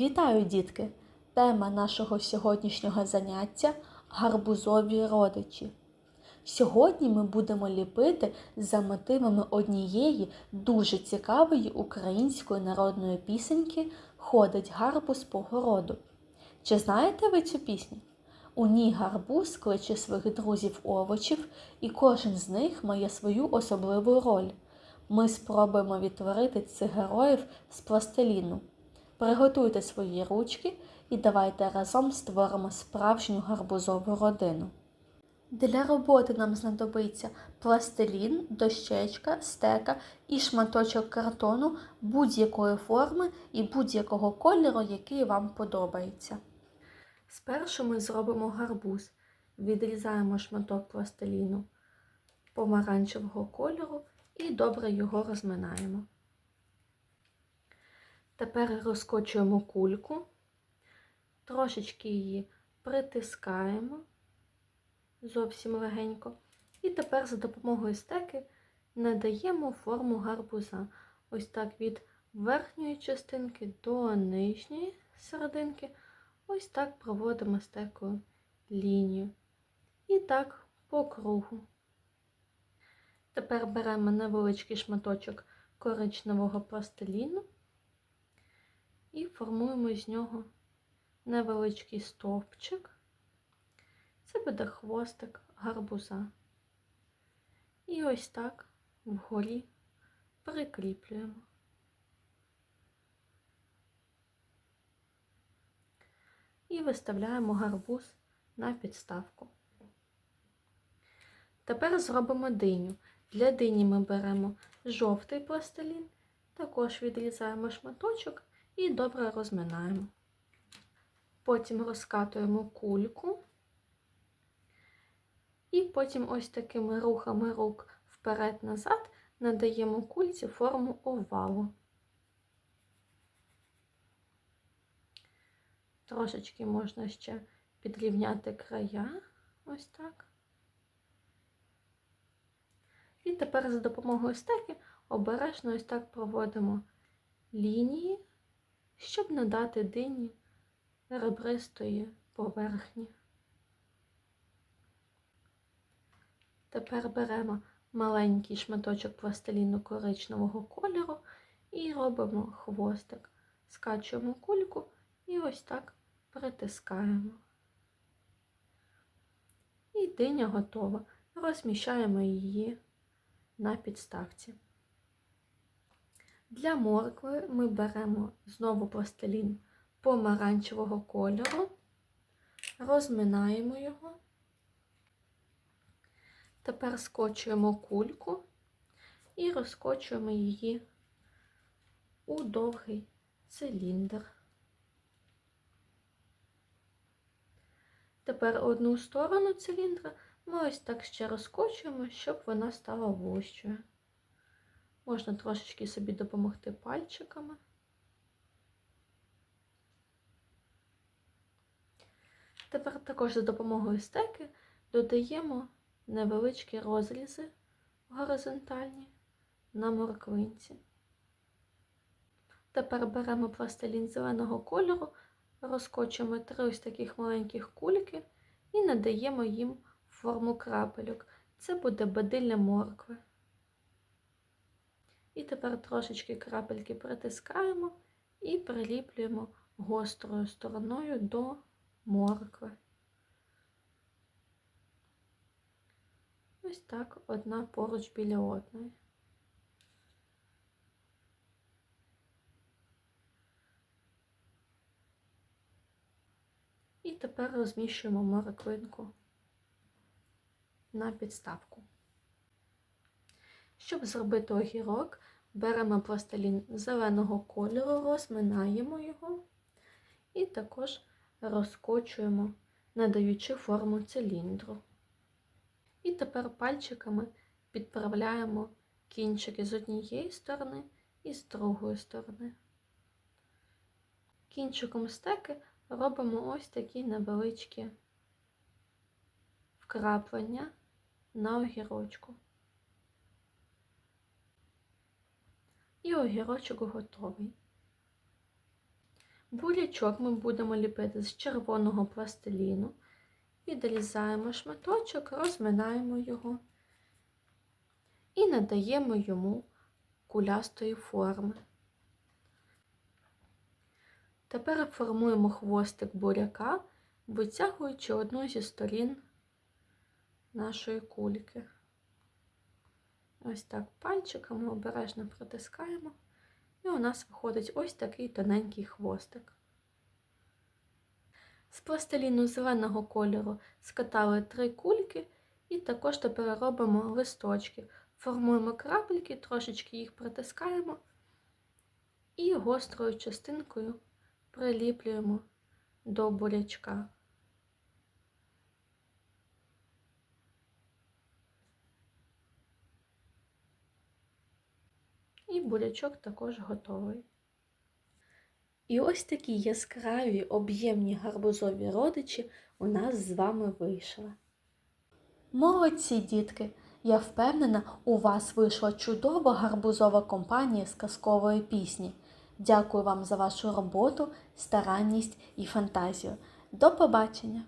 Вітаю, дітки! Тема нашого сьогоднішнього заняття гарбузові родичі. Сьогодні ми будемо ліпити за мотивами однієї дуже цікавої української народної пісеньки Ходить гарбуз по городу. Чи знаєте ви цю пісню? У ній гарбуз кличе своїх друзів овочів, і кожен з них має свою особливу роль. Ми спробуємо відтворити цих героїв з пластиліну. Приготуйте свої ручки і давайте разом створимо справжню гарбузову родину. Для роботи нам знадобиться пластилін, дощечка, стека і шматочок картону будь-якої форми і будь-якого кольору, який вам подобається. Спершу ми зробимо гарбуз. Відрізаємо шматок пластиліну помаранчевого кольору і добре його розминаємо. Тепер розкочуємо кульку, трошечки її притискаємо зовсім легенько. І тепер за допомогою стеки надаємо форму гарбуза. Ось так від верхньої частинки до нижньої серединки. Ось так проводимо стекою лінію. І так по кругу. Тепер беремо невеличкий шматочок коричневого пластиліну і формуємо з нього невеличкий стовпчик. Це буде хвостик гарбуза. І ось так вгорі прикріплюємо. І виставляємо гарбуз на підставку. Тепер зробимо диню. Для дині ми беремо жовтий пластилін, також відрізаємо шматочок і добре розминаємо. Потім розкатуємо кульку. І потім ось такими рухами рук вперед-назад надаємо кульці форму овалу. Трошечки можна ще підрівняти края, ось так. І тепер за допомогою стеки обережно ось так проводимо лінії, щоб надати дині ребристої поверхні. Тепер беремо маленький шматочок пластиліну коричневого кольору і робимо хвостик. Скачуємо кульку і ось так притискаємо. І диня готова. Розміщаємо її на підставці. Для моркви ми беремо знову пластилін помаранчевого кольору, розминаємо його. Тепер скочуємо кульку і розкочуємо її у довгий циліндр. Тепер одну сторону циліндра ми ось так ще розкочуємо, щоб вона стала вущою. Можна трошечки собі допомогти пальчиками. Тепер також за допомогою стеки додаємо невеличкі розрізи горизонтальні на морквинці. Тепер беремо пластилін зеленого кольору, розкочуємо три ось таких маленьких кульки і надаємо їм форму крапельок. Це буде бадилля моркви. І тепер трошечки крапельки притискаємо і приліплюємо гострою стороною до моркви. Ось так одна поруч біля одної. І тепер розміщуємо морквинку на підставку. Щоб зробити огірок, беремо пластилін зеленого кольору, розминаємо його і також розкочуємо, надаючи форму циліндру. І тепер пальчиками підправляємо кінчики з однієї сторони і з другої сторони. Кінчиком стеки робимо ось такі невеличкі вкраплення на огірочку. І огірочок готовий. Бурячок ми будемо ліпити з червоного пластиліну. Відрізаємо шматочок, розминаємо його і надаємо йому кулястої форми. Тепер формуємо хвостик буряка, витягуючи одну зі сторін нашої кульки. Ось так пальчиками обережно протискаємо, і у нас виходить ось такий тоненький хвостик. З пластиліну зеленого кольору скатали три кульки і також тепер робимо листочки. Формуємо крапельки, трошечки їх притискаємо і гострою частинкою приліплюємо до бурячка. І бурячок також готовий. І ось такі яскраві об'ємні гарбузові родичі у нас з вами вийшли. Молодці, дітки! Я впевнена, у вас вийшла чудова гарбузова компанія з казкової пісні. Дякую вам за вашу роботу, старанність і фантазію. До побачення!